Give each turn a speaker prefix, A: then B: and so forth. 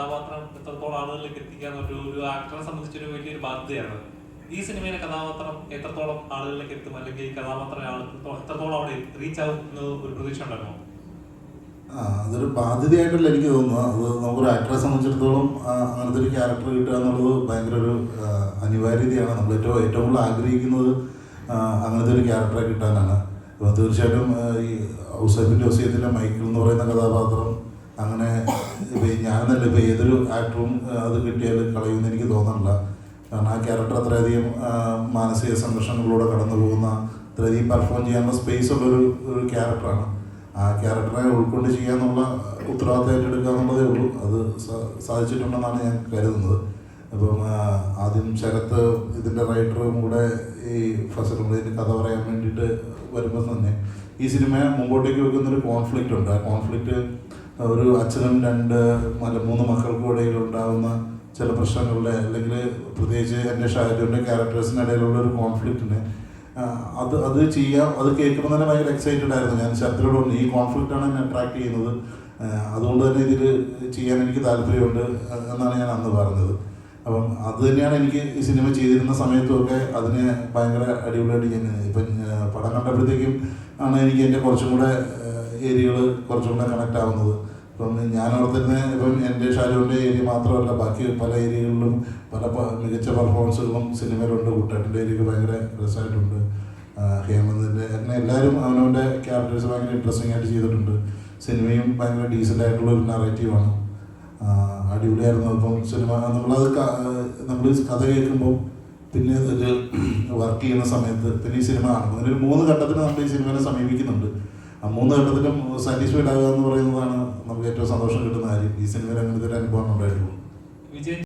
A: കഥാപാത്രം എത്രത്തോളം ആളുകളിലേക്ക് എത്തിക്കാൻ ഒരു ഒരു ആക്ടറെ സംബന്ധിച്ചൊരു വലിയൊരു ബാധ്യതയാണ്. ഈ സിനിമയിലെ കഥാപാത്രം എത്രത്തോളം ആളുകളിലേക്ക് എത്തും? അല്ലെങ്കിൽ ഈ കഥാപാത്രം എത്രത്തോളം അവിടെ റീച്ച് ആവും ഒരു പ്രതീക്ഷ ഉണ്ടായിരുന്നു?
B: അതൊരു ബാധ്യതയായിട്ടല്ല എനിക്ക് തോന്നുന്നത്. അത് നമുക്കൊരു ആക്ടറെ സംബന്ധിച്ചിടത്തോളം അങ്ങനത്തെ ഒരു ക്യാരക്ടർ കിട്ടുക എന്നുള്ളത് ഭയങ്കര ഒരു അനിവാര്യതയാണ്. നമ്മൾ ഏറ്റവും ഏറ്റവും കൂടുതൽ ആഗ്രഹിക്കുന്നത് അങ്ങനത്തെ ഒരു ക്യാരക്ടറെ കിട്ടാനാണ്. അപ്പോൾ തീർച്ചയായിട്ടും ഈ ഔസഫിന്റെ ഒസിയത്തിലെ മൈക്കിൾ എന്ന് പറയുന്ന കഥാപാത്രം അങ്ങനെ ഇപ്പം ഞാനെന്നല്ല ഇപ്പോൾ ഏതൊരു ആക്ടറും അത് കിട്ടിയാൽ കളയുമെന്ന് എനിക്ക് തോന്നുന്നില്ല കാരണം ആ ക്യാരക്ടർ അത്രയധികം മാനസിക സംഘർഷങ്ങളിലൂടെ കടന്നു പോകുന്ന അത്രയധികം പെർഫോം ചെയ്യാനുള്ള സ്പേസ് ഉള്ളൊരു ഒരു ക്യാരക്ടറാണ് ആ ക്യാരക്ടറെ ഉൾക്കൊണ്ട് ചെയ്യാന്നുള്ള ഉത്തരവാദിത്തം ഏറ്റെടുക്കുക എന്നുള്ളതേ ഉള്ളൂ. അത് സാധിച്ചിട്ടുണ്ടെന്നാണ് ഞാൻ കരുതുന്നത്. അപ്പം ആദ്യം ശരത്ത് ഇതിന്റെ റൈറ്ററും കൂടെ ഈ കൂടെ ഇതിന്റെ കഥ പറയാൻ വേണ്ടിയിട്ട് വരുമ്പോൾ തന്നെ ഈ സിനിമ മുമ്പോട്ടേക്ക് വെക്കുന്നൊരു കോൺഫ്ലിക്റ്റ് ഉണ്ട്. ആ കോൺഫ്ലിക്റ്റ് ഒരു അച്ഛനും രണ്ട് മൂന്ന് മക്കൾക്കും ഇടയിൽ ഉണ്ടാകുന്ന ചില പ്രശ്നങ്ങളുടെ അല്ലെങ്കിൽ പ്രത്യേകിച്ച് എന്റെ ഷാജുവിന്റെ ക്യാരക്ടേഴ്സിനിടയിലുള്ള ഒരു കോൺഫ്ലിക്റ്റിന് അത് അത് ചെയ്യാം അത് കേൾക്കുമ്പോൾ തന്നെ ഭയങ്കര എക്സൈറ്റഡ് ആയിരുന്നു. ഞാൻ ശരത്തിനോട് പറഞ്ഞു ഈ കോൺഫ്ലിക്റ്റാണ് എന്നെ അട്രാക്ട് ചെയ്യുന്നത്. അതുകൊണ്ട് തന്നെ ഇതിൽ ചെയ്യാൻ എനിക്ക് താല്പര്യമുണ്ട് എന്നാണ് ഞാൻ അന്ന് പറഞ്ഞത്. അപ്പം അത് തന്നെയാണ് എനിക്ക് ഈ സിനിമ ചെയ്തിരുന്ന സമയത്തുമൊക്കെ അതിനെ ഭയങ്കര അടിപൊളിയായിട്ട് ഞാൻ ഇപ്പം പടം കണ്ടപ്പോഴത്തേക്കും ആണ് എനിക്ക് എന്റെ കുറച്ചും കൂടെ ഏരിയകൾ കുറച്ചും കൂടെ കണക്റ്റ് ആവുന്നത്. ഇപ്പം ഞാൻ ഓർത്തിരുന്ന ഇപ്പം എന്റെ ഷാജുവിന്റെ ഏരിയ മാത്രമല്ല ബാക്കി പല ഏരിയകളിലും പല മികച്ച പെർഫോമൻസുകളും സിനിമയിലുണ്ട്. കുട്ടേട്ടന്റെ ഏരിയക്ക് ഭയങ്കര രസമായിട്ടുണ്ട്. ഹേമന്തിന്റെ അങ്ങനെ എല്ലാവരും അവനവന്റെ ക്യാരക്ടേഴ്സ് ഭയങ്കര ഇൻട്രസ്റ്റിംഗ് ആയിട്ട് ചെയ്തിട്ടുണ്ട്. സിനിമയും ഭയങ്കര ഡീസന്റ് ആയിട്ടുള്ള ഒരു നറേറ്റീവാണ് അടിപൊളിയായിരുന്നു അപ്പം സിനിമ. നമ്മളത് നമ്മൾ കഥ കേൾക്കുമ്പോൾ പിന്നെ ഒരു വർക്ക് ചെയ്യുന്ന സമയത്ത് പിന്നെ ഈ സിനിമ കാണുമ്പോൾ ഒരു മൂന്ന് ഘട്ടത്തിൽ നമ്മൾ ഈ സിനിമയെ സമീപിക്കുന്നുണ്ട്. ആ മൂന്ന് ഘട്ടത്തിലും സാറ്റിസ്ഫൈഡ് ആകുക എന്ന് പറയുന്നതാണ് നമുക്ക് ഏറ്റവും സന്തോഷം കിട്ടുന്ന കാര്യം. ഈ സിനിമയിൽ അങ്ങനത്തെ ഒരു അനുഭവം ഉണ്ടായിട്ടുള്ളൂ.